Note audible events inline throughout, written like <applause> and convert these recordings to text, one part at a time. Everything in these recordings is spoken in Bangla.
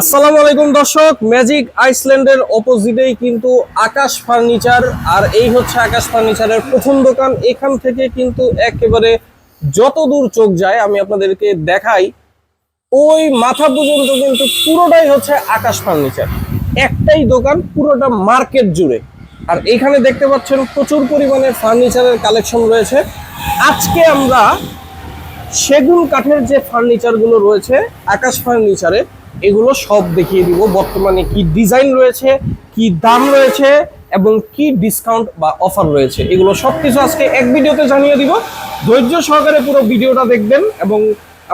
আসসালামু আলাইকুম দর্শক ম্যাজিক আইসল্যান্ডের অপোজিটেই কিন্তু আকাশ ফার্নিচার আর এই হচ্ছে আকাশ ফার্নিচারের প্রথম দোকান। এখান থেকে কিন্তু একেবারে যত দূর চোখ যায়, আমি আপনাদেরকে দেখাই। ওই মাথা পর্যন্ত কিন্তু পুরোটাই হচ্ছে আকাশ ফার্নিচার একটাই দোকান, পুরোটা মার্কেট জুড়ে। আর এখানে দেখতে পাচ্ছেন প্রচুর পরিমাণে ফার্নিচারের কালেকশন রয়েছে। আজকে আমরা সেগুন কাঠের যে ফার্নিচারগুলো রয়েছে, আকাশ ফার্নিচারে এগুলো সব দেখিয়ে দিব। বর্তমানে কি ডিজাইন রয়েছে কি দাম রয়েছে এবং কি ডিসকাউন্ট বা অফার রয়েছে এগুলো সব কিছু আজকে এক ভিডিওতে জানিয়ে দিব। ধৈর্য সহকারে পুরো ভিডিওটা দেখবেন এবং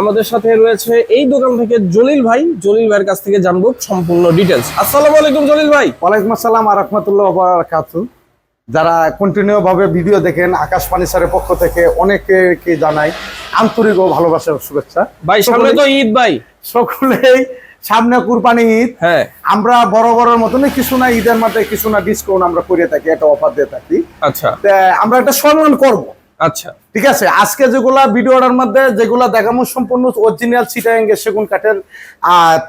আমাদের সাথে রয়েছে এই দোকান থেকে জলিল ভাই। জলিল ভাইয়ের কাছ থেকে জানব সম্পূর্ণ ডিটেলস আসসালামু আলাইকুম জলিল ভাই। ওয়ালাইকুম আসসালাম আর রহমতুল্লাহ বারাকাতু। যারা কন্টিনিউ ভাবে ভিডিও দেখেন আকাশ ফার্নিচারের পক্ষ থেকে অনেকে জানাই আন্তরিক ও ভালোবাসার শুভেচ্ছা। ভাই সামনে তো ঈদ ভাই। সকলেই সামনে কুরবানি ঈদ। হ্যাঁ। আমরা বড় বড়ের মতন কিছু না ঈদের মাঠে কিছু না ডিসকাউন্ট আমরা করে থাকি একটা অফার দিয়ে থাকি। আচ্ছা। তা আমরা একটা সম্মান করব। আচ্ছা। ঠিক আছে আজকে যেগুলা ভিডিওটার মধ্যে যেগুলা দেখামো সম্পূর্ণ অরিজিনাল চিটাঙ্গে সেগুন কাঠের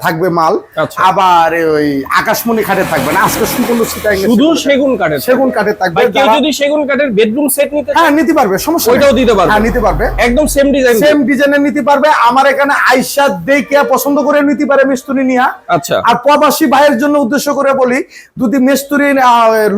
থাকবে মাল। আচ্ছা। আবার ওই আকাশমণি কাঠের থাকবে না আজকে সম্পূর্ণ চিটাঙ্গে শুধু সেগুন কাঠের সেগুন কাঠের থাকবে ভাই কেউ যদি সেগুন কাঠের বেডরুম সেট নিতে হ্যাঁ নিতে পারবে সমস্যা ওইটাও দিতে পারবে? হ্যাঁ নিতে পারবে। একদম সেম ডিজাইন সেম ডিজাইনের নিতে পারবে। আমার এখানে আইসা দেখে পছন্দ করে নিতে পারে মিস্তুরি নিয়া। আচ্ছা। আর প্রবাসী ভাইয়ের জন্য উদ্দেশ্য করে বলি যদি মিস্তুরি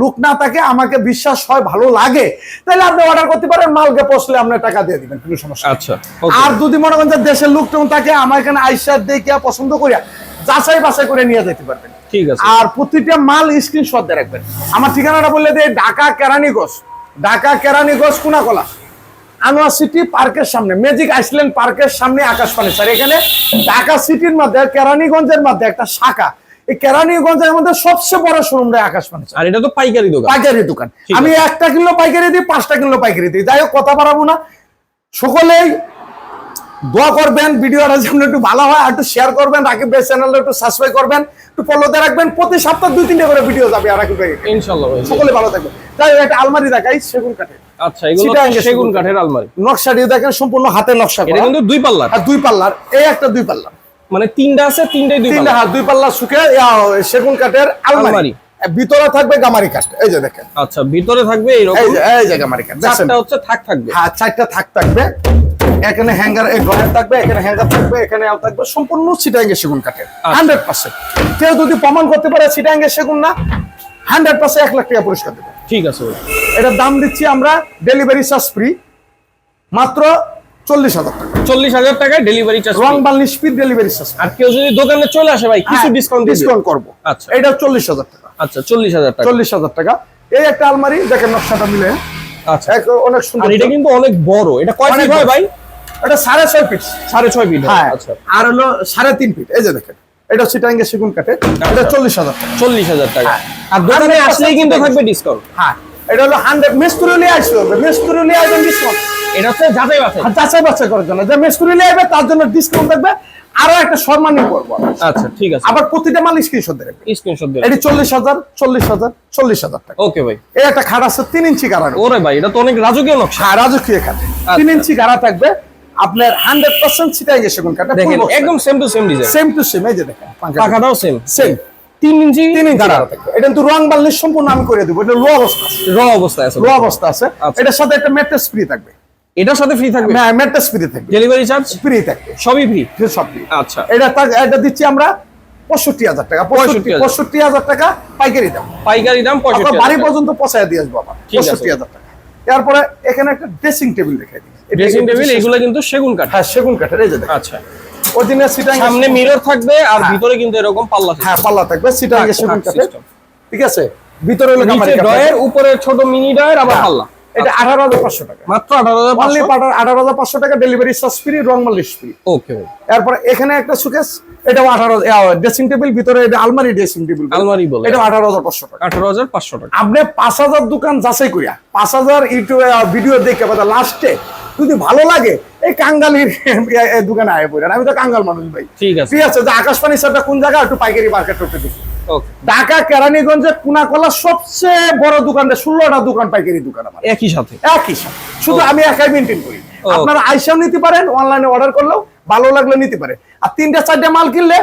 লুক না থাকে আমাকে বিশ্বাস হয় ভালো লাগে তাহলে আপনি অর্ডার করতে পারেন। মালকে পছলে আপনার টাকা দিয়ে দিবেন কোনো সমস্যা আচ্ছা আর যদি মনে করেন যে দেশের লোক টোন থাকে আমার এখানে আইসা দেখে পছন্দ করিয়া যাচাই বাছাই করে নিয়ে যেতে পারবেন। ঠিক আছে। আর প্রতিটা মাল স্ক্রিনশট দিয়ে রাখবেন। আমার ঠিকানাটা বললে যে ঢাকা কেরানীগঞ্জ। ঢাকা কেরানীগঞ্জ কুনাকলা। আনোয়ার সিটি পার্কের সামনে ম্যাজিক আইসল্যান্ড পার্কের সামনে আকাশ স্যার এখানে ঢাকা সিটির মধ্যে কেরানীগঞ্জের মধ্যে একটা শাখা। এই কেরানীগঞ্জের মধ্যে সবচেয়ে বড় আকাশ ফার্নিচার আর এটা তো পাইকারি দোকান। পাইকারি দোকান। আমি একটা কিলো পাইকারি দিই পাঁচটা কিলো পাইকারি দিই। যাই হোক কথা বাড়াবো না। সকলেই দোয়া করবেন ভিডিওটা যেন একটু ভালো হয় আর একটু শেয়ার করবেন রাকিব ভাই চ্যানেলটা একটু সাবস্ক্রাইব করবেন একটু ফলোতে রাখবেন। প্রতি সপ্তাহ দুই তিনটে করে ভিডিও যাবে আর রাকিব ভাই ইনশাআল্লাহ সকলে ভালো থাকবে তাই একটা আলমারি দেখাই সেগুন কাঠে আচ্ছা এগুলো সেগুন কাঠের আলমারি। নকশাটি দেখেন সম্পূর্ণ হাতে নকশা এটা করা কিন্তু দুই পাল্লার। আর দুই পাল্লার। এই একটা দুই পাল্লা মানে তিনটা আছে তিনটাই দুই তিনটা হাত দুই পাল্লা শুকে সেগুন কাঠের আলমারি। ভিতরে থাকবে গামারি কাঠ এই যে দেখেন। আচ্ছা ভিতরে থাকবে এই এইরকম যে এই যে গামারি কাঠ চারটা হচ্ছে থাক থাকবে। হ্যাঁ চারটা থাক থাকবে। এখানে হ্যাঙ্গার এই ঘরে থাকবে এখানে হ্যাঙ্গার থাকবে এখানে আল থাকবে সম্পূর্ণ সিটাঙ্গে সেগুন কাঠের আচ্ছা। Hundred percent. কেউ যদি প্রমাণ করতে পারে সিটাঙ্গে সেগুন না হান্ড্রেড পার্সেন্ট এক লাখ টাকা পুরস্কার দেবে। ঠিক আছে এটার দাম দিচ্ছি আমরা ডেলিভারি চার্জ ফ্রি মাত্র চল্লিশ হাজার টাকা। চল্লিশ হাজার টাকায় ডেলিভারি চার্জ রং বার্নিশ ফ্রি ডেলিভারি চার্জ আর কেউ যদি দোকানে চলে আসে ভাই কিছু ডিসকাউন্ট ডিসকাউন্ট করব। আচ্ছা। এটা চল্লিশ হাজার টাকা। আচ্ছা চল্লিশ হাজার টাকা। চল্লিশ হাজার টাকা। এই একটা আলমারি দেখেন নকশাটা মিলে। আচ্ছা। অনেক সুন্দর এটা কিন্তু অনেক বড়। এটা কয় ফিট হয় ভাই? এটা সাড়ে ছয় ফিট। সাড়ে ছয় ফিট। হ্যাঁ। আচ্ছা। আর হলো সাড়ে তিন ফিট। এই যে দেখেন এটা সিটাঙ্গে সেগুন কাঠে এটা চল্লিশ হাজার চল্লিশ হাজার টাকা। হ্যাঁ। আর দোকানে আসলেই কিন্তু থাকবে ডিসকাউন্ট হ্যাঁ। এটা হলো হান্ড্রেড মেস্তুরি নিয়ে আসতে হবে। মেস্তুরি নিয়ে ডিসকাউন্ট এটা হচ্ছে যাচাই বাছাই। যাচাই বাছাই করার জন্য। যে মেস্তুরি নিয়ে তার জন্য ডিসকাউন্ট থাকবে। আরও একটা সম্মানী করব আচ্ছা ঠিক আছে। আবার প্রতিটা মাল স্ক্রিনশট দেবে স্ক্রিনশট দিন এটি চল্লিশ হাজার চল্লিশ হাজার চল্লিশ হাজার টাকা। ওকে ভাই। এই একটা খাট আছে তিন ইঞ্চি গাড়া ওরে ভাই এটা তো অনেক রাজকীয় নকশা। রাজকীয় খাটে। তিন ইঞ্চি গাড়া থাকবে। আপনার হান্ড্রেড পার্সেন্ট সিটাই গেছে কোন কাঠে দেখেন একদম same to same design same to same এই যে দেখেন পাখাটাও সেম সেম তিন ইঞ্চি তিন ইঞ্চি গাড়া গাড়া থাকবে। এটা কিন্তু রং বাল্লিশ সম্পূর্ণ আমি করে দেবো। এটা লো অবস্থা র অবস্থায় আছে। লো অবস্থা আছে। আচ্ছা। এটার সাথে একটা ম্যাট্রেস ফ্রি থাকবে। এটার সাথে ফ্রি থাকবে? ম্যাট্রেস ফ্রি থাকবে। ডেলিভারি চার্জ ফ্রি থাকবে। সবই ফ্রি সব free। আচ্ছা। এটা এটা দিচ্ছি আমরা পঁয়ষট্টি হাজার টাকা। পঁয়ষট্টি পঁয়ষট্টি হাজার টাকা পাইকারি দাম। পাইকারি দাম বাড়ি পর্যন্ত দিয়ে আসব আছে। পঁয়ষট্টি হাজার টাকা। এরপরে এখানে একটা ড্রেসিং টেবিল রেখে দিই। ড্রেসিং টেবিল এগুলো কিন্তু সেগুন কাঠ হ্যাঁ সেগুন কাঠের এই যে আচ্ছা। অরিজিনাল সিটাং সামনে মিরর থাকবে আর হ্যাঁ। ভিতরে কিন্তু এরকম পাল্লা থাকবে। হ্যাঁ পাল্লা থাকবে। সিটাং থাক- সেগুন কাঠের। ঠিক আছে? ভিতরে হলো ডয়ের উপরে ছোট মিনি ডয়ের আবার হ্যাঁ। পাল্লা। এটা আঠারো হাজার পাঁচশো টাকা। মাত্র আঠারো হাজার অনলি টাকা ডেলিভারি চার্জ ফ্রি রং মালিশ ফ্রি ওকে এরপরে এখানে একটা সুকেস এটাও আঠারো ড্রেসিং টেবিল ভিতরে এটা আলমারি ড্রেসিং টেবিল আলমারি বলে। এটা আঠারো হাজার পাঁচশো টাকা। আঠারো হাজার পাঁচশো টাকা। আপনি পাঁচ হাজার দোকান যাচাই করিয়া পাঁচ হাজার ইউটিউব ভিডিও দেখে বা লাস্টে যদি ভালো লাগে এই কাঙ্গালির দোকানে আয় পড়েন। আমি তো কাঙ্গাল মানুষ ভাই। ঠিক আছে। ঠিক আছে যে আকাশ পানি কোন জায়গা একটু পাইকারি মার্কেট করতে দেখি। ঢাকা কেরানীগঞ্জের কুনাকলা সবচেয়ে বড় দোকানটা ষোলোটা দোকান পাইকারি দোকান আমার। একই সাথে? একই সাথে। শুধু আমি একাই মেনটেন করি। আপনারা আইসাও নিতে পারেন অনলাইনে অর্ডার করলেও ভালো লাগলে নিতে পারে। আর তিনটা চারটা মাল কিনলে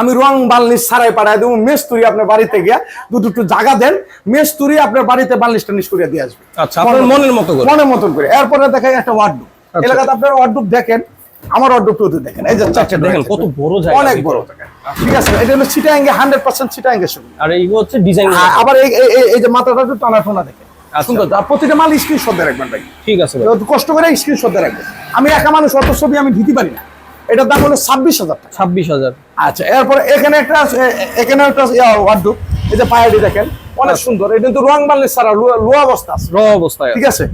আমি রং বার্নিশ ছাড়াই পাঠাই দেবো। মেস্তুরি আপনার বাড়িতে গিয়া দুটো একটু জায়গা দেন। মেস্তুরি আপনার বাড়িতে বার্নিশ টার্নিশ করে দিয়ে আসবে। আচ্ছা মনের মতো মনের মতন করে। এরপরে দেখেন একটা ওয়ার্ডরোব আচ্ছা। এলাকাতে আপনার ওয়ার্ডরোব দেখেন। আমার ওয়ার্ডরোবটা দেখেন এই যে চারটে দেখেন কত বড় জায়গা অনেক বড় জায়গা। ঠিক আছে এটা হলো সিটাঙ্গে হান্ড্রেড পার্সেন্ট সিটাঙ্গে সুবিধা আর এইগুলো হচ্ছে ডিজাইন আবার এই এই- এই- এই যে মাথাটা একটু টানা টোনা দেখেন। আচ্ছা। সুন্দর। আর প্রতিটা মাল স্ক্রিনশট দিয়ে রাখবেন ভাই। ঠিক আছে ভাই। কষ্ট করে স্ক্রিনশট দিয়ে রাখবেন। আমি একা মানুষ অত ছবি আমি দিতে পারি না। এটার দাম হলো ছাব্বিশ হাজার টাকা। ছাব্বিশ হাজার। আচ্ছা এরপরে এখানে একটা এখানে একটা ওয়ার্ডরোব এই যে পায়াটি দেখেন অনেক আচ্ছা। সুন্দর। এটা কিন্তু রং বানলে সারা লোয়া অবস্থা আছে। র অবস্থায় ঠিক আছে?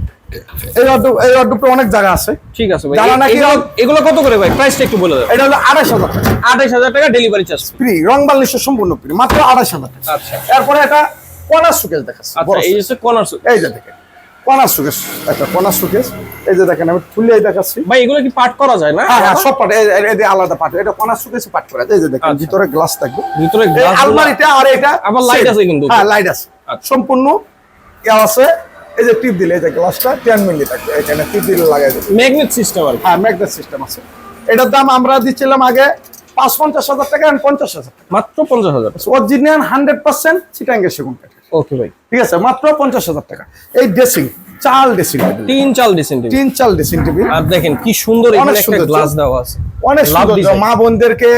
এই এই ওয়ার্ডরোবটা অনেক জায়গা আছে। ঠিক আছে ভাই। যারা নাকি- এগুলো- কত করে ভাই? প্রাইসটা একটু বলে দেবেন এটা হলো আড়াইশ হাজার টাকা। আঠাইশ হাজার টাকা ডেলিভারি চার্জ ফ্রি রং বালিশের সম্পূর্ণ ফ্রি মাত্র আড়াইশ হাজার টাকা। আচ্ছা। এরপরে একটা কনার সুকেজ দেখাচ্ছে আচ্ছা এই হচ্ছে কর্নার এই যে দেখেন। কনার সুকেশ একটা কনার সুকেশ। এই যে দেখেন আমি ফুলিয়ে দেখাচ্ছি। ভাই এগুলো কি পাট করা যায় না? হ্যাঁ হ্যাঁ সব পাট এই- আলাদা পাট এটা কনার সুকেশ পাট করা এই যে দেখেন আচ্ছা। ভিতরে গ্লাস থাকবে। ভিতরে এই glass গুলো- আলমারিটা আর এটা আবার light same। আছে কিন্তু। হ্যাঁ লাইট আছে। আচ্ছা। সম্পূর্ণ ইয়া আছে। এই যে টিপ দিলে এই যে গ্লাসটা টেন মিলি থাকবে। এখানে টিপ দিলে লাগাই দেবে। ম্যাগনেট সিস্টেম আর হ্যাঁ ম্যাগনেট সিস্টেম আছে। এটার দাম আমরা দিচ্ছিলাম আগে পাঁচ পঞ্চাশ হাজার টাকা পঞ্চাশ হাজার মাত্র পঞ্চাশ হাজার অরিজিনাল হান্ড্রেড পার্সেন্ট চিটাঙ্গের সেগুন ওকে ভাই। ঠিক আছে মাত্র পঞ্চাশ হাজার টাকা। এই ড্রেসিং চাল ড্রেসিং তিন চাল তিন চাল ড্রেসিং টেবিল আর দেখেন কি সুন্দর একটা গ্লাস দেওয়া আছে। অনেক সুন্দর। মা বোনদেরকে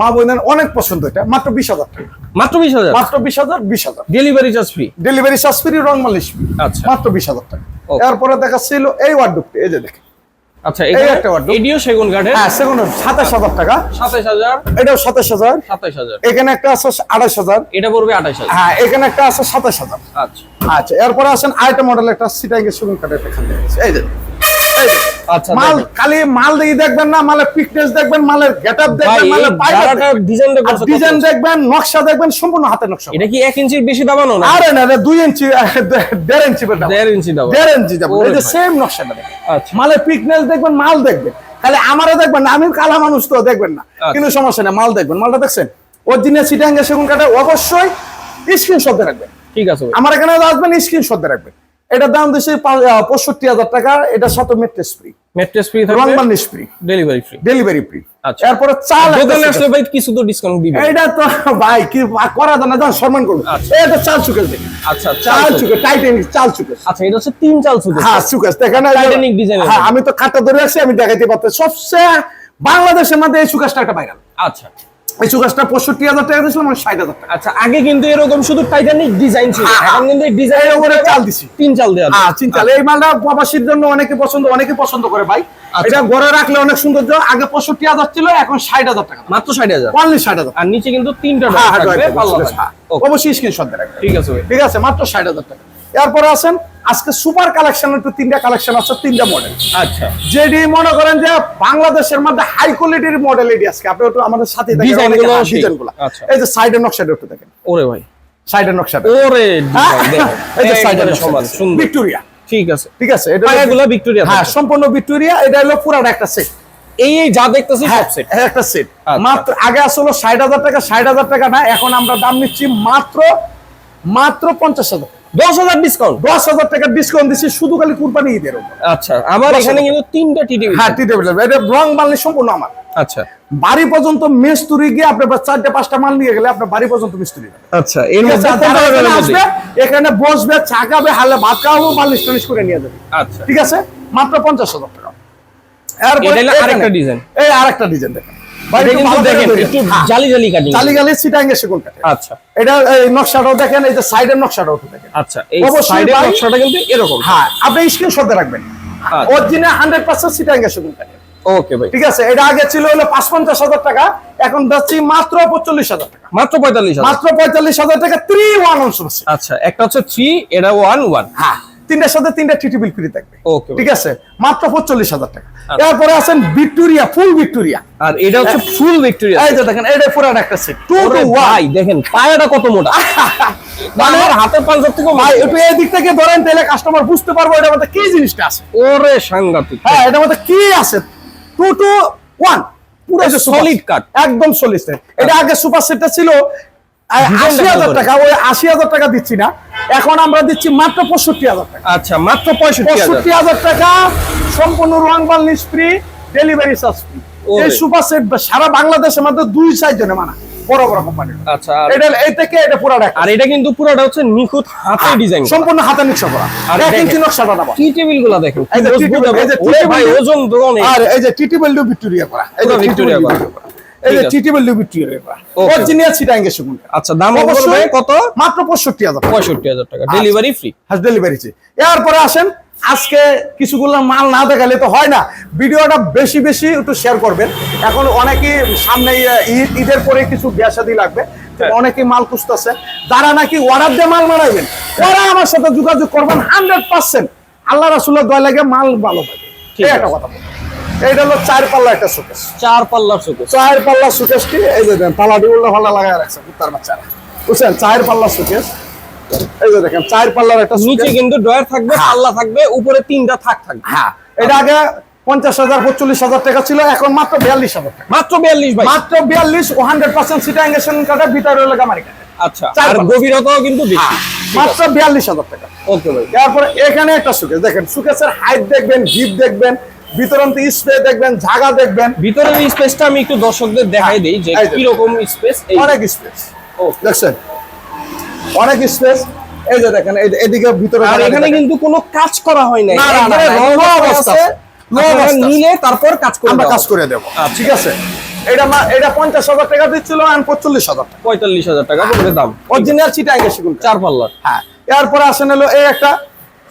মা বোনদের অনেক পছন্দ এটা মাত্র বিশ হাজার টাকা। মাত্র বিশ হাজার? মাত্র বিশ হাজার বিশ হাজার। Delivery charge free delivery charge free রং মালিশ free। আচ্ছা। মাত্র বিশ হাজার টাকা. এরপরে দেখাচ্ছিল এই ওয়ার্ডরোবটি এই যে দেখেন। আচ্ছা এই একটা ওয়ার্ড এডিও সেগুন কাঠের? হ্যাঁ সেগুন সাতাশ হাজার টাকা। সাতাইশ হাজার। এটাও সাতাশ হাজার। সাতাইশ হাজার। এখানে একটা আছে আঠাশ হাজার। এটা পড়বে আঠাইশ হাজার। হ্যাঁ এখানে একটা আছে সাতাশ হাজার। আচ্ছা। আচ্ছা এরপর আসেন আরেকটা মডেল একটা সিটাঙ্গের সেগুন কাঠের এখানে এই যে এই যে। আচ্ছা মাল খালি মাল দিয়ে দেখবেন না মালের পিকনেস দেখবেন মালের গেটআপ দেখবেন মালের জায়গাটার ডিজাইনটা ডিজাইন দেখবেন। নকশা দেখবেন সম্পূর্ণ হাতের নকশা। এটা কি এক ইঞ্চির বেশি দাবানো না? আরে না রে, দুই ইঞ্চি আহ, দে- দেড় ইঞ্চি বের দাম। দেড় ইঞ্চি দাবা দেড় ইঞ্চি ওরে সেম নকশাটা আচ্ছা। মালের পিকনেস দেখবেন মাল দেখবেন। খালি আমারও দেখবেন না আমি কালা মানুষ তো দেখবেন না। আচ্ছা। কিন্তু সমস্যা নেই মাল দেখবেন। মালটা দেখছেন? অরিজিনাল সিটাঙ্গে সেগুন কাটা অবশ্যই স্ক্রিনশট রাখবেন। ঠিক আছে আমার এখানে আসবেন স্ক্রিনশট রাখবেন। এটার দাম দিচ্ছে পঁয়ষট্টি হাজার টাকা। এটা সাথে মেট্রেস ফ্রি মেট্রেস ফ্রি রং varnish free delivery free delivery free আচ্ছা। এরপরে চাল দোকানে আসলে ভাই কিছু তো ডিসকাউন্ট দিবে আছে। এইটা তো ভাই কি করা যায় না যান সম্মান আচ্ছা। এটা চাল চুকেস দেখেন আচ্ছা চাল চাল চুকে টাইটানিক চাল চুকেস আচ্ছা এটা হচ্ছে তিন চাল সুতো হ্যাঁ চুকেস দেখেন design এর হ্যাঁ আমি তো কাটা ধরে আছি আমি দেখাইতে পারতে সবচেয়ে বাংলাদেশের মধ্যে এই চুকাসটা একটা ভাইরাল আচ্ছা। এই চুকাসটা পঁয়ষট্টি হাজার টাকা দিয়েছিলাম আমি ষাট হাজার টাকা। আচ্ছা আগে কিন্তু এরকম শুধু টাইটানিক ডিজাইন ছিল হ্যাঁ, এখন কিন্তু ডিজাইন এর উপরে চাল দিছি। তিন চাল দেওয়া হ্যাঁ চিন্তা এই মালটা প্রবাসীর জন্য অনেকে পছন্দ অনেকে পছন্দ করে ভাই। আচ্ছা। এটা ঘরে রাখলে অনেক সৌন্দর্য। আগে পঁয়ষট্টি হাজার ছিল এখন ষাট হাজার টাকা। মাত্র ষাট হাজার? অনলি ষাট হাজার। আর নিচে কিন্তু তিনটা হ্যাঁ, হ্যাঁ। হ্যাঁ। অবশ্যই স্ক্রিনশট দিয়ে ঠিক আছে ঠিক আছে মাত্র ষাট হাজার টাকা। এরপরে আছেন আজকে সুপার কালেকশন একটু তিনটা কালেকশন আছে তিনটা মডেল আচ্ছা। যেটি মনে করেন যে বাংলাদেশের মধ্যে হাই কোয়ালিটির মডেল এটি আজকে। আপনি একটু আমাদের সাথে Design গুলো সেই। ডিজাইনগুলো। আচ্ছা। এই যে সাইডের নকশাটা একটু দেখেন। ওরে ভাই। সাইডের নকশাটা। ওরে হ্যাঁ। এই যে সাইডের সমান সুন্দর। ভিক্টোরিয়া ঠিক আছে। ঠিক আছে এটা পায়াগুলো ভিক্টোরিয়া হ্যাঁ সম্পূর্ণ ভিক্টোরিয়া এটা হলো পুরাটা একটা সেট এই যা দেখতেছি হ্যাঁ সব সেট একটা সেট আচ্ছা। মাত্র আগে আসলো ষাট হাজার টাকা ষাট হাজার টাকা না এখন আমরা দাম নিচ্ছি মাত্র মাত্র পঞ্চাশ হাজার দশ হাজার ডিসকাউন্ট দশ হাজার টাকা ডিসকাউন্ট দিচ্ছি শুধু খালি কুরবানি ঈদের আচ্ছা আমার এখানে কিন্তু তিনটা টিভি হ্যাঁ টি টেবিল এটা রং বানলি সম্পূর্ণ আমার। আচ্ছা। বাড়ি পর্যন্ত মেস্তুরি গিয়ে আপনি বা চারটে পাঁচটা মাল নিয়ে গেলে আপনার বাড়ি পর্যন্ত মিস্ত্রি। আচ্ছা এর মধ্যে এখানে বসবে চা খাবে হালে ভাত খাওয়াবো মালিশ টালিশ করে নিয়ে যাবে। আচ্ছা। ঠিক আছে? মাত্র পঞ্চাশ হাজার টাকা। এরপরে আরেকটা design। এই আরেকটা ডিজাইন দেখেন। হ্যাঁ, জালি জালি কাটিং জালি গালি সিটাঙ্গে সেগুন কাটে। আচ্ছা। এটা এই নকশাটাও দেখেন এই যে সাইডের নকশাটাও দেখেন। আচ্ছা এই সাইডের নকশাটা কিন্তু এরকম। হ্যাঁ আপনি স্ক্রিনশট রাখবেন। আচ্ছা। অরিজিনাল সেগুন কাটে। ওকে ভাই। ঠিক আছে এটা আগে ছিল হলো পাঁচ পঞ্চাশ হাজার টাকা এখন মাত্র পঁয়তাল্লিশ হাজার টাকা। মাত্র পঁয়তাল্লিশ মাত্র পঁয়তাল্লিশ হাজার টাকা থ্রি ওয়ান অংশ আছে আচ্ছা একটা হচ্ছে থ্রি এটা ওয়ান ওয়ান হ্যাঁ। তিনটার সাথে তিনটা টিটি বিল ফ্রি থাকবে। ঠিক আছে? মাত্র পঁয়তাল্লিশ হাজার টাকা। আচ্ছা। এরপরে আছেন ভিক্টোরিয়া ফুল ভিক্টোরিয়া। আর এটা হচ্ছে ফুল ভিক্টোরিয়া। এই যে দেখেন এটা পুরো একটা সেট টু টু ওয়ান ভাই দেখেন পায়াটা কত মোটা। <laughs> মানে হাতের পাঞ্জাব থেকে ভাই একটু এই দিক থেকে ধরেন তাহলে কাস্টমার বুঝতে পারব এটার মধ্যে কি জিনিসটা আছে। ওরে সাংঘাতিক। হ্যাঁ এটার মধ্যে কি আছে? টু টু ওয়ান পুরো এটা solid cut। একদম সলিড এটা আগে সুপার সেটটা ছিল আশি হাজার টাকা ওই আশি হাজার টাকা দিচ্ছি না। এখন আমরা দিচ্ছি মাত্র পঁয়ষট্টি হাজার টাকা আচ্ছা মাত্র পঁয়ষট্টি হাজার টাকা সম্পূর্ণ রং varnish free delivery charge free এই সুপার সেট সারা বাংলাদেশের মধ্যে দুই সাইজ জনে মানা বড় বড় কোম্পানি আচ্ছা এটা এই থেকে এটা আর এটা কিন্তু পুরোটা হচ্ছে নিখুঁত হাতে ডিজাইন সম্পূর্ণ হাতে নকশা করা আর এক ইঞ্চি নকশাটা নেবা টি টেবিলগুলা দেখেন এই যে tea মজবুত table, এবং- এই যে tea ওরে table ভাই ওজন আর এই যে ভিক্টোরিয়া করা এই যে ভিক্টোরিয়া করা। এই যে. অরিজিনাল সিটাঙ্গে সেগুন আচ্ছা দাম অবশ্যই কত? মাত্র আচ্ছা। ডেলিভারি ফ্রি এরপরে আসেন আজকে কিছুগুলো মাল না দেখালে তো হয় না। ভিডিওটা বেশি বেশি একটু শেয়ার করবেন। এখন অনেকে সামনে ঈদ ঈদের পরে কিছু বিয়াসাদি লাগবে। হ্যাঁ। অনেকে মাল খুঁজতেছে। যারা নাকি অর্ডার দিয়ে মাল বানাবেন ওরা আমার সাথে যোগাযোগ করবেন হান্ড্রেড পার্সেন্ট আল্লাহ রাসুল্লাহ দয়া লাগে মাল ভালো পাবে ঠিক আছে। একটা কথা এইটা হলো চার পাল্লা একটা শোকেস চার পাল্লার শোকেস চার পাল্লা সুকেশটি এই যে দেন পালাটি উল্টা পাল্লা লাগায় রাখছে কুত্তার বাচ্চারা। বুঝছেন? চার পাল্লা সুকেশ এই যে দেখেন চার পাল্লার একটা নিচে কিন্তু ডয়ার থাকবে হ্যাঁ। পাল্লা থাকবে উপরে তিনটা থাক থাকবে। হ্যাঁ। এটা আগে পঞ্চাশ হাজার পঁচল্লিশ হাজার টাকা ছিল এখন মাত্র বিয়াল্লিশ হাজার টাকা। মাত্র বিয়াল্লিশ ভাই। মাত্র বিয়াল্লিশ ও হান্ড্রেড পার্সেন্ট সিটা ইঞ্জেকশন কার্ডের ভিতরে হলো গামারি আচ্ছা আর গভীরতাও কিন্তু বেশি। মাত্র বিয়াল্লিশ হাজার টাকা। ওকে ভাই। তারপরে এখানে একটা সুকেশ দেখেন সুকেশের হাইট দেখবেন জিপ দেখবেন বিতরন্ত স্প্রে দেখবেন জায়গা দেখবেন। ভিতরের স্পেসটা আমি একটু দর্শকদের দেখাই দেই যে কি রকম স্পেস অনেক স্পেস ও দেখছেন? অনেক স্পেস এই যে দেখেন এদিকে ভিতরে আর এখানে কিন্তু কোনো কাজ করা হয় নাই। raw অবস্থা। নিলে তারপর কাজ করে আমরা কাজ করে দেবো। আচ্ছা। ঠিক আছে? এটা এটা পঞ্চাশ হাজার টাকা দিচ্ছিল আর পঁয়তাল্লিশ হাজার টাকা। পঁয়তাল্লিশ হাজার টাকা দাম। অরিজিনাল চিটা আগে সেগুন চার পাল্লার। হ্যাঁ। এরপরে আসেন হলো এই একটা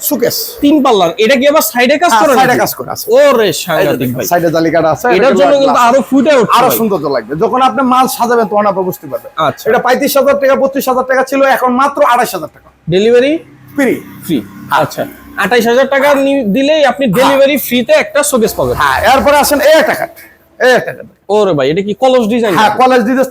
সুকেস। তিন পাল্লার। এটা কি আবার সাইডে কাজ হ্যাঁ, করে নাকি? কাজ করে আছে। ওরে সাংঘাতিক ভাই। সাইডে জালিকাটা আছে এটার জন্য কিন্তু আরও ফুটে আরও সুন্দর লাগবে। যখন আপনি মাল সাজাবেন তখন আপনি বুঝতে পারবেন। আচ্ছা। এটা পঁয়ত্রিশ হাজার টাকা বত্রিশ হাজার টাকা ছিল এখন মাত্র আড়াইশ হাজার টাকা। ডেলিভারি ফ্রি ফ্রি আচ্ছা। আঠাইশ হাজার টাকা দিলেই আপনি ডেলিভারি ফ্রিতে একটা শোকেস পাবেন। হ্যাঁ এরপরে আসেন এই একটা কাঠ ওরে ভাই এটা কি কলস ডিজাইন হ্যাঁ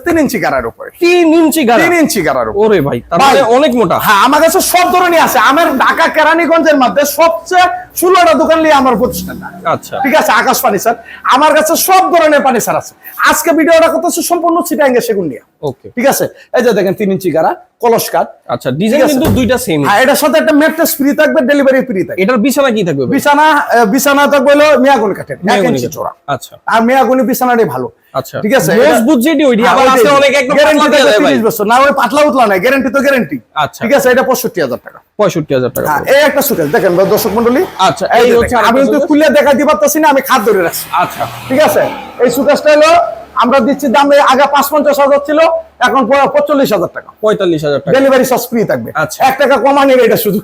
তিন ইঞ্চি গাড়ার উপরে। তিন ইঞ্চি গাড়া? তিন ইঞ্চি গাড়ার উপরে। ওরে ভাই মানে অনেক মোটা। হ্যাঁ আমার কাছে সব ধরনের আছে। আমার ঢাকা কেরানীগঞ্জের মধ্যে সবচেয়ে ষোলোটা দোকান নিয়ে আমার প্রতিষ্ঠান। আচ্ছা। ঠিক আছে আকাশ ফার্নিচার। আমার কাছে সব ধরনের ফার্নিচার আছে। আজকে ভিডিওটা করতেছে সম্পূর্ণ সিটাঙ্গে সেগুন নিয়ে। ওকে ঠিক আছে? এই যে দেখেন তিন ইঞ্চি গাড়া কলস কাঠ। আচ্ছা ডিজাইন কিন্তু দুইটা সেম হ্যাঁ এটার সাথে একটা ম্যাট্রেস ফ্রি থাকবে ডেলিভারি ফ্রি থাকবে। এটার বিছানা কি থাকবে বিছানা বিছানা থাকবে হলো মিয়াগুনি কাঠের এক ইঞ্চি। আচ্ছা। আর মিয়াগুনি বিছানাটাই ভালো। আচ্ছা। ঠিক আছে? মজবুত যেটি ওইটি হ্যাঁ, আবার আছে অনেক একদম দেয়া ভাই। 30 বছর। না ওই পাতলা উতলা নাই গ্যারান্টি তো গ্যারান্টি আচ্ছা। ঠিক আছে? এটা পঁয়ষট্টি হাজার টাকা। পঁয়ষট্টি হাজার টাকা। হ্যাঁ এই একটা দেখেন দর্শক আচ্ছা, এই হচ্ছে আমি খুলে দেখা না আমি খাত ধরে রাখছি। আচ্ছা। ঠিক আছে? এই সুকেশটা হলো আমরা দিচ্ছি দাম আগে পাঁচ পঞ্চাশ হাজার ছিল এখন পঁয়তাল্লিশ হাজার টাকা। পঁয়তাল্লিশ হাজার টাকা। ডেলিভারি চার্জ ফ্রি থাকবে। আচ্ছা। এক টাকা কমানোর এটা সুযোগ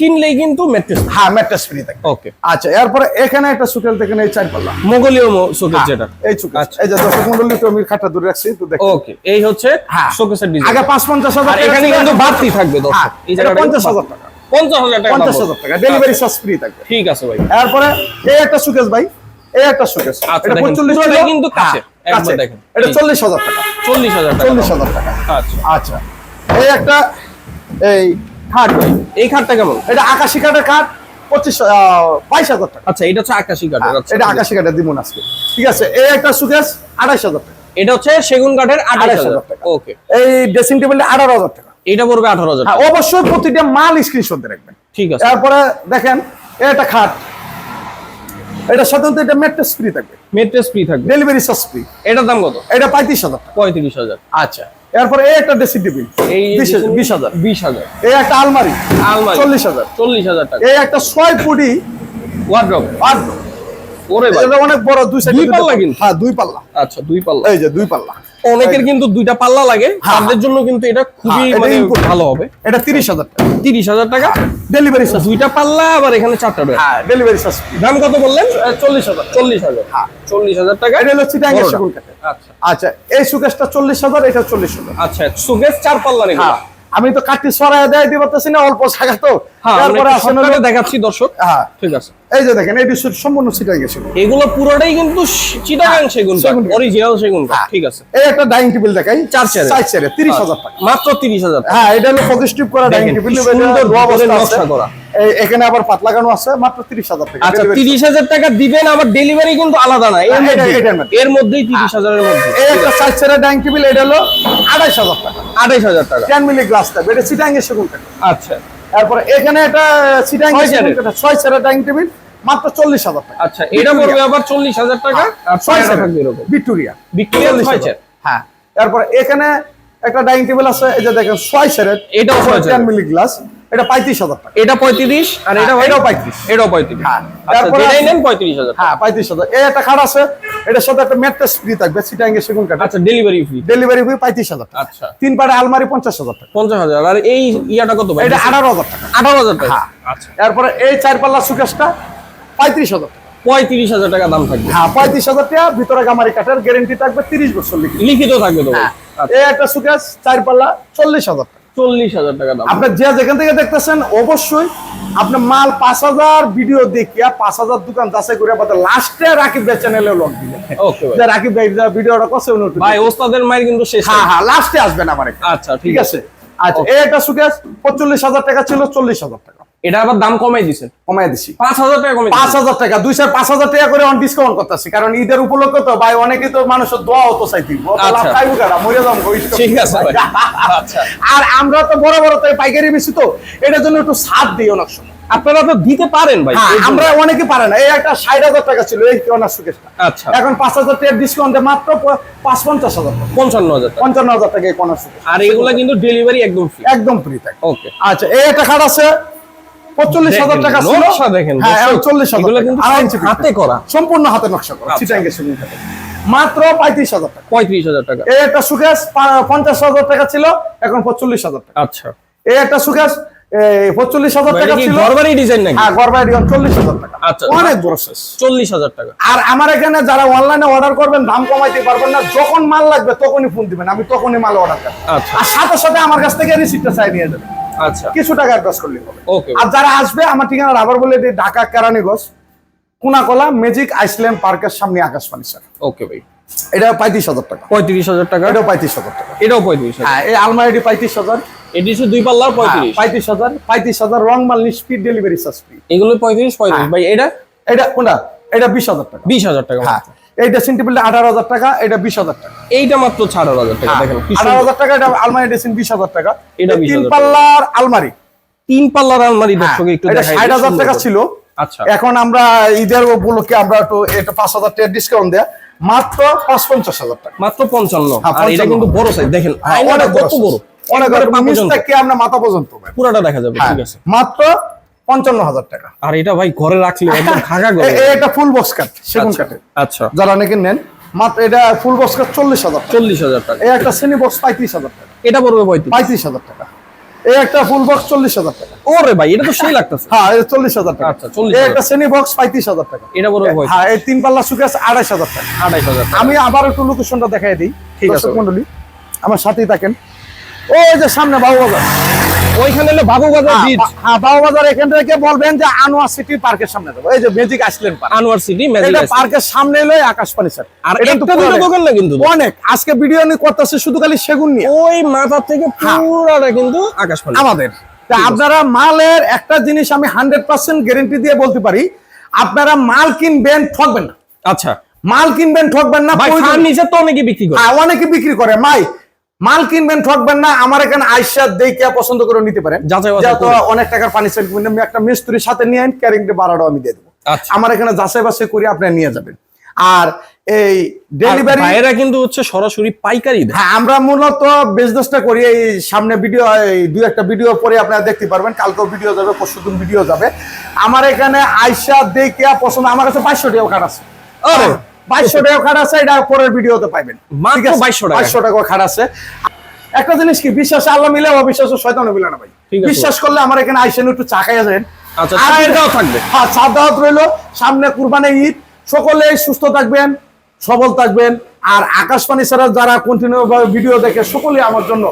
কিনলেই কিন্তু ম্যাট্রেস হ্যাঁ ম্যাট্রেস ফ্রি থাকবে। ওকে আচ্ছা এরপরে এখানে একটা সুকেল দেখেন এই চার পাল্লা। মোগলীয় শোকেস হ্যাঁ, যেটা। এই সুকেল। আচ্ছা। এই যে দর্শক মন্ডলী তো আমি খাটটা দূরে রাখছি তো দেখেন ওকে এই হচ্ছে হ্যাঁ। শোকেসের ডিজাইন আগে পাঁচ পঞ্চাশ হাজার এখানে কিন্তু বাড়তি থাকবে দর্শক। হ্যাঁ, এই জায়গাটা পঞ্চাশ হাজার টাকা পঞ্চাশ হাজার টাকা পঞ্চাশ হাজার টাকা। ডেলিভারি চার্জ ফ্রি থাকবে। ঠিক আছে ভাই। এরপরে এই একটা সুকেশ ভাই। এই একটা সুকেশ আচ্ছা, এটা দেখেন, 45 পুরোটাই ছিল। কিন্তু। হ্যাঁ, একবার দেখেন। এটা এই। চল্লিশ হাজার টাকা। চল্লিশ হাজার টাকা। চল্লিশ দাম। হাজার টাকা। আচ্ছা। আচ্ছা। এই একটা এই খাট এই খাটটা কেমন? এটা আকাশি কাঠের কাঠ পঁচিশ বাইশ হাজার টাকা। আচ্ছা এটা হচ্ছে আকাশি কাঠের আচ্ছা। এটা আকাশি কাঠের দিমুন আজকে। ঠিক আছে এই একটা হাজার টাকা। এটা হচ্ছে সেগুন কাঠের আঠাশ হাজার। টাকা। ওকে। এই ড্রেসিং টেবিলে আঠারো হাজার টাকা। এটা পড়বে আঠারো হাজার হ্যাঁ টাকা। অবশ্যই প্রতিটা মাল স্ক্রিনশট রাখবেন। ঠিক আছে। তারপরে দেখেন এই একটা খাট। এটা সাধারণত এটা ম্যাট্রেস ফ্রি থাকবে। মেট্রেস ফ্রি থাকবে। ডেলিভারি চার্জ ফ্রি এটার দাম কত? এটা পঁয়ত্রিশ হাজার পঁয়ত্রিশ হাজার। আচ্ছা। এরপরে এই একটা ড্রেসিং টেবিল। এই বিশ হাজার- বিশ হাজার। এই একটা আলমারি। আলমারি। চল্লিশ হাজার। চল্লিশ হাজার টাকা। এই একটা ছয় ফুটি ওয়ার্ড্রপ আর ওরে এটা অনেক বড় দুই সাইড দুই পাল্লা পাল্লা। কিন্তু? হ্যাঁ দুই পাল্লা। আচ্ছা দুই পাল্লা। এই যে দুই পাল্লা। অনেকের কিন্তু দুইটা পাল্লা লাগে হ্যাঁ। তাদের জন্য কিন্তু এটা খুবই হ্যাঁ, মানে ভালো হবে। এটা তিরিশ হাজার টাকা। তিরিশ হাজার টাকা। ডেলিভারি চার্জ দুইটা পাল্লা আবার এখানে চারটা ডয়ার হ্যাঁ ডেলিভারি চার্জ দাম কত বললেন? চল্লিশ হাজার চল্লিশ হাজার। হ্যাঁ। চল্লিশ হাজার টাকা। এটা হলো চিটাঙ্গের। সেগুন আচ্ছা। আচ্ছা এই সুকেশটা চল্লিশ হাজার এটা চল্লিশ হাজার। আচ্ছা সুগেস চার পাল্লা হ্যাঁ আমি তো কাটি সরাই দেয় দিতে পারতেছি না অল্প জায়গা তো। হ্যাঁ তারপরে আপনারা দেখাচ্ছি দর্শক। হ্যাঁ। ঠিক আছে। এই যে দেখেন এই বিশ্বের সম্পূর্ণ চিটাঙ্গের সেগুন। এগুলো পুরোটাই কিন্তু চিটাগাং সেগুন সেগুন অরিজিনাল সেগুন হ্যাঁ। ঠিক আছে। এই একটা ডাইনিং টেবিল দেখাই চার চেয়ারে। চার চেয়ারে টাকা। মাত্র টাকা। হ্যাঁ এটা হলো পজিটিভ করা ডাইনিং টেবিল সুন্দর নকশা করা। এখানে আবার পাত লাগানো আছে মাত্র তিরিশ হাজার টাকা। আচ্ছা হাজার টাকা দিবেন আবার ডেলিভারি কিন্তু আলাদা না। এর হ্যাঁ, মধ্যেই মধ্যে। এর মধ্যেই তিরিশ হাজারের মধ্যে। এই একটা চার চেয়ারের ডাইনিং টেবিল এটা হলো আড়াইশ হাজার টাকা। আঠাইশ হাজার টাকা। টেন মিলি গ্লাস থাকবে এটা চিটাঙ্গের সেগুন আচ্ছা। তারপরে এখানে একটা সিটিং ছয় সেরা ডাইনিং টেবিল মাত্র চল্লিশ হাজার টাকা। আচ্ছা এটা পড়বে আবার চল্লিশ হাজার টাকা আর ছয় সেরা ভিক্টোরিয়া ভিক্টোরিয়া ছয় হাজার। হ্যাঁ তারপরে এখানে একটা ডাইনিং টেবিল আছে এই যে দেখেন ছয় সেরেট এটাও। টেন মিলি গ্লাস এটা পঁয়ত্রিশ হাজার টাকা। এটা পঁয়ত্রিশ আর এটা হ্যাঁ, এটাও 35 এটাও পঁয়ত্রিশ। হ্যাঁ। আচ্ছা তারপরে নেন পঁয়ত্রিশ হাজার। হ্যাঁ পঁয়ত্রিশ হাজার। এই একটা খাট আছে এটার সাথে একটা ম্যাট্রেস ফ্রি থাকবে সিটাঙ্গে সেগুন কাঠ আচ্ছা ডেলিভারি ফ্রি ডেলিভারি ফি পঁয়ত্রিশ হাজার টাকা। আচ্ছা। তিন পাড়ে আলমারি পঞ্চাশ হাজার টাকা। পঞ্চাশ হাজার আর এই ইয়াটা কত ভাই? এটা আঠারো হাজার টাকা। আঠারো হাজার টাকা। হ্যাঁ। আচ্ছা। এরপরে এই চার পাল্লা সুকেশটা পঁয়ত্রিশ হাজার টাকা। পঁয়ত্রিশ হাজার টাকা দাম থাকবে। হ্যাঁ পঁয়ত্রিশ হাজার টাকা ভিতরে গামারি কাঠের গ্যারেন্টি থাকবে তিরিশ বছর লিখিত। থাকবে তো হ্যাঁ। আচ্ছা, এই একটা সুকেশ চার পাল্লা চল্লিশ হাজার টাকা। চল্লিশ হাজার টাকা দাম। আপনার যে যেখান থেকে দেখতেছেন অবশ্যই আপনার মাল পাঁচ হাজার ভিডিও দেখিয়া পাঁচ হাজার দোকান যাচাই করে বাদে লাস্টে রাকিব ভাই চ্যানেলে লগ দিলে ওকে রাকিব ভাই ভিডিওটা কষে উনি ভাই ওস্তাদের মায়ের কিন্তু শেষ হ্যাঁ হ্যাঁ লাস্টে আসবেন আমার আচ্ছা ঠিক আছে। আচ্ছা এটা সুকেশ পঁয়তাল্লিশ হাজার টাকা ছিল চল্লিশ হাজার টাকা। এটা আবার দাম কমাই দিছেন কমাই দিছি। পাঁচ হাজার টাকা কমাই পাঁচ হাজার টাকা দুইশো পাঁচ হাজার টাকা করে অন ডিসকাউন্ট করতেছি। কারণ ঈদের উপলক্ষে তো ভাই অনেকে তো মানুষের দোয়া হতো চাইতি। আচ্ছা। মরে ঠিক আছে আচ্ছা। আর আমরা তো বড় বড় তো পাইকারি বেশি তো এটার জন্য একটু সাথ দিই অনেক সময়। আপনারা তো দিতে পারেন ভাই। হ্যাঁ। আমরা অনেকে পারে না। এই একটা ষাট হাজার টাকা ছিল এই অনার সুকেশটা আচ্ছা। এখন পাঁচ হাজার টাকা ডিসকাউন্ট মাত্র পাঁচ পঞ্চাশ হাজার পঞ্চান্ন হাজার পঞ্চান্ন হাজার টাকা এই আর এগুলা কিন্তু ডেলিভারি একদম ফ্রি একদম ফ্রি থাকে। ওকে আচ্ছা এই একটা খাট আছে পঁয়তাল্লিশ হাজার টাকা ছিল। নকশা দেখেন, হ্যাঁ হাজার এগুলো কিন্তু হাতে করা। সম্পূর্ণ হাতে নকশা করা। আচ্ছা। চিটাঙ্গে মাত্র পঁয়ত্রিশ হাজার টাকা। টাকা। এই একটা হাজার টাকা ছিল এখন পঁয়তাল্লিশ হাজার টাকা। আচ্ছা। এই একটা সুকেশ পঁয়তাল্লিশ হাজার টাকা ছিল। ঘরবাড়ি ডিজাইন নাকি? হ্যাঁ চল্লিশ হাজার টাকা। আচ্ছা। অনেক বড় শেষ চল্লিশ হাজার টাকা। আর আমার এখানে যারা অনলাইনে অর্ডার করবেন দাম কমাইতে পারবেন না। যখন মাল লাগবে তখনই ফোন দিবেন। আমি তখনই মাল অর্ডার করব। আচ্ছা। আর সাথে সাথে আমার কাছ থেকে রিসিপ্টটা চাই নিয়ে যাবেন। আচ্ছা। কিছু টাকা অ্যাডভান্স করলে হবে। ওকে আর যারা আসবে আমার ঠিকানা আবার বলে দিই ঢাকা কেরানীগঞ্জ কুনাকলা ম্যাজিক আইসল্যান্ড পার্কের সামনে আকাশ স্যার। ওকে ভাই। এটা পঁয়ত্রিশ হাজার টাকা। পঁয়ত্রিশ হাজার টাকা? এটাও পঁয়ত্রিশ হাজার টাকা। এটাও পঁয়ত্রিশ হ্যাঁ এই আলমারিটি পঁয়ত্রিশ হাজার। এটি হচ্ছে দুই পাল্লার পঁয়ত্রিশ। পঁয়ত্রিশ হাজার পঁয়ত্রিশ হাজার রং মাল স্পিড ডেলিভারি চার্জ ফ্রি এগুলো পঁয়ত্রিশ পঁয়ত্রিশ। হ্যাঁ। ভাই এটা? এটা কোনটা? এটা বিশ হাজার টাকা। বিশ হাজার টাকা হ্যাঁ। এই ড্রেসিং টেবিলটা আঠারো হাজার টাকা এটা বিশ হাজার টাকা। এইটা মাত্র ছাড় হাজার টাকা দেখেন আঠারো হাজার টাকা এটা আলমারি ড্রেসিং বিশ হাজার টাকা। এটা তিন পাল্লার আলমারি। তিন পাল্লার আলমারি হ্যাঁ, দর্শক একটু ষাট হাজার টাকা ছিল। আচ্ছা। এখন আমরা ঈদের উপলক্ষে আমরা একটু এটা পাঁচ হাজার টাকা ডিসকাউন্ট দেয়া। মাত্র পাঁচ পঞ্চাশ হাজার টাকা। মাত্র পঞ্চান্ন। হ্যাঁ, আর এটা কিন্তু বড় সাইজ দেখেন হ্যাঁ, অনেক বড় কত বড়। অনেক আমরা মাথা পর্যন্ত। পুরাটা দেখা যাবে হ্যাঁ, ঠিক আছে। মাত্র পঞ্চান্ন হাজার টাকা। আর এটা ভাই ঘরে রাখলে করে <laughs> এ- এটা ফুল বক্স কাঠ সেগুন আচ্ছা, কাঠে আচ্ছা। যারা নাকি নেন মাত্র এটা ফুল বক্স কাঠ চল্লিশ হাজার চল্লিশ হাজার টাকা। এই একটা শ্রেণি বক্স পঁয়ত্রিশ হাজার টাকা। এটা পড়বে পঁয়ত্রিশ। হাজার টাকা। এই একটা ফুল বক্স চল্লিশ হাজার টাকা। ওরে ভাই এটা তো সেই লাগতেছে। হ্যাঁ এই চল্লিশ হাজার টাকা। আচ্ছা, 40,000 এই একটা শ্রেণি বক্স পঁয়ত্রিশ হাজার টাকা। এটা পড়বে পঁয়ত্রিশ। হ্যাঁ এই তিন পাল্লা সুকেশ আড়াইশ হাজার টাকা। আড়াইশ হাজার আমি আবার একটু লোকেশনটা দেখাই দিই। ঠিক আছে। মন্ডলী আমার সাথেই থাকেন। ওই যে সামনে বাবু বাজার ওইখানে হলে বাবু বাজার হ্যাঁ, হ্যাঁ বাবু বাজার এখান থেকে বলবেন যে আনোয়ার সিটি পার্কের সামনে যাব। এই যে ম্যাজিক আসলেন পার্ক আনোয়ার সিটি ম্যাজিক এটা পার্কের সামনে এলো আকাশ পানি স্যার আর এটা তো দোকান না কিন্তু? অনেক। আজকে ভিডিও নিয়ে করতেছে শুধু খালি সেগুন নিয়ে। ওই মাথা থেকে হ্যাঁ। পুরাটা কিন্তু আকাশ পানি আমাদের। তা আপনারা মালের একটা জিনিস আমি হান্ড্রেড পার্সেন্ট গ্যারেন্টি দিয়ে বলতে পারি আপনারা মাল কিনবেন ঠকবেন না। আচ্ছা। মাল কিনবেন ঠকবেন না ফার্নিচার তো অনেকে বিক্রি করে। হ্যাঁ, অনেকে বিক্রি করে। মাই মাল কিনবেন ঠকবেন না আমার এখানে আইসা দেখে পছন্দ করে নিতে পারেন। যেহেতু অনেক টাকার ফার্নিচার কিনবেন আমি একটা মিস্ত্রির সাথে নিয়ে আইন ক্যারিং বারোটাও আমি দিয়ে দেবো। আচ্ছা। আমার এখানে যাচাই বাছাই করে আপনি নিয়ে যাবেন। আর এই ডেলিভারি ভাইয়েরা কিন্তু হচ্ছে সরাসরি পাইকারি হ্যাঁ আমরা মূলত বিজনেসটা করি। এই সামনে ভিডিও এই দুই একটা ভিডিও পরে আপনারা দেখতে পারবেন। কালকেও ভিডিও যাবে পরশুদিন ভিডিও যাবে। আমার এখানে আইসা দেখে পছন্দ আমার কাছে বাইশশো টাকা খাট আছে! বাইশশো টাকা খাট আছে এটা পরের ভিডিওতে পাইবেন? 2200 টাকা। 2200 টাকা খাট আছে। একটা জিনিস কি বিশ্বাস আল্লাহ মিলে অবিশ্বাস শয়তানও মিলে না ভাই। বিশ্বাস করলে আমার এখানে আইসেন একটু চা আচ্ছা, থাকবে। হ্যাঁ চা দাওয়াত রইল। সামনে কুরবানি ঈদ। সকলেই সুস্থ থাকবেন সবল থাকবেন। আর আকাশবাণী ছাড়া যারা কন্টিনিউ ভিডিও দেখে সকলেই আমার জন্য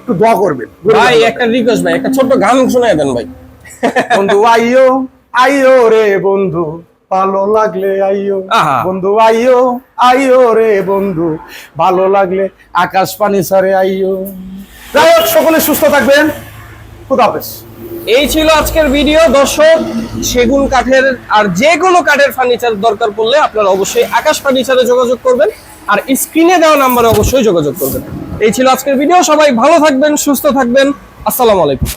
একটু দোয়া করবেন। ভাই একটা রিকোয়েস্ট ভাই একটা ছোট্ট গান শোনায় দেন ভাই। বন্ধু আইও আইও রে বন্ধু। ভালো লাগলে আইও বন্ধু আইও আইও রে বন্ধু। ভালো লাগলে আকাশ পানি সারে আইও। যাই হোক সকলে সুস্থ থাকবেন। খুদাফেজ এই ছিল আজকের ভিডিও। দর্শক সেগুন কাঠের আর যে কোনো কাঠের ফার্নিচার দরকার পড়লে আপনারা অবশ্যই আকাশ ফার্নিচারে যোগাযোগ করবেন আর স্ক্রিনে দেওয়া নাম্বারে অবশ্যই যোগাযোগ করবেন। এই ছিল আজকের ভিডিও। সবাই ভালো থাকবেন সুস্থ থাকবেন। আসসালামু আলাইকুম।